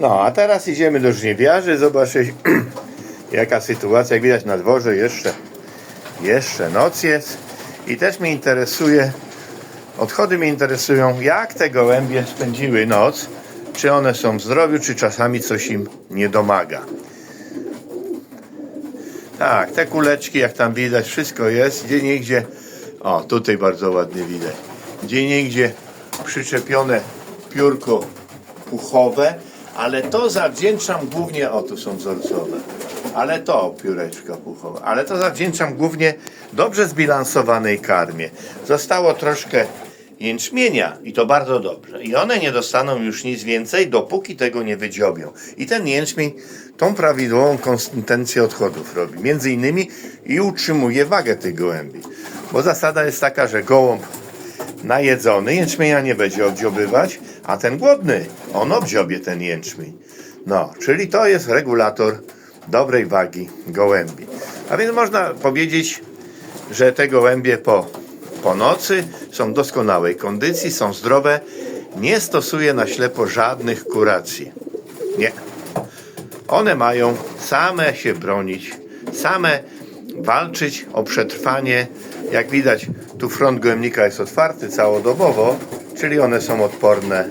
No, a teraz idziemy do żniewiarzy, zobaczyć jaka sytuacja. Jak widać na dworze jeszcze, jeszcze noc jest. I też mnie interesuje, odchody mnie interesują, jak te gołębie spędziły noc. Czy one są w zdrowiu, czy czasami coś im nie domaga. Tak, te kuleczki, jak tam widać, wszystko jest. Gdzie niegdzie, o tutaj bardzo ładnie widać. Gdzie niegdzie przyczepione piórko puchowe, ale to zawdzięczam głównie, o tu są wzorcowe, ale to pióreczko puchowe, ale to zawdzięczam głównie dobrze zbilansowanej karmie. Zostało troszkę jęczmienia i to bardzo dobrze. I one nie dostaną już nic więcej, dopóki tego nie wydziobią. I ten jęczmień tą prawidłową konsystencję odchodów robi. Między innymi i utrzymuje wagę tych gołębi. Bo zasada jest taka, że gołąb najedzony jęczmienia nie będzie obdziobywać, a ten głodny, on obdziobie ten jęczmień. No, czyli to jest regulator dobrej wagi gołębi. A więc można powiedzieć, że te gołębie po, po nocy są w doskonałej kondycji, są zdrowe, nie stosuje na ślepo żadnych kuracji. Nie. One mają same się bronić, same walczyć o przetrwanie. Jak widać, tu front gołębnika jest otwarty całodobowo, czyli one są odporne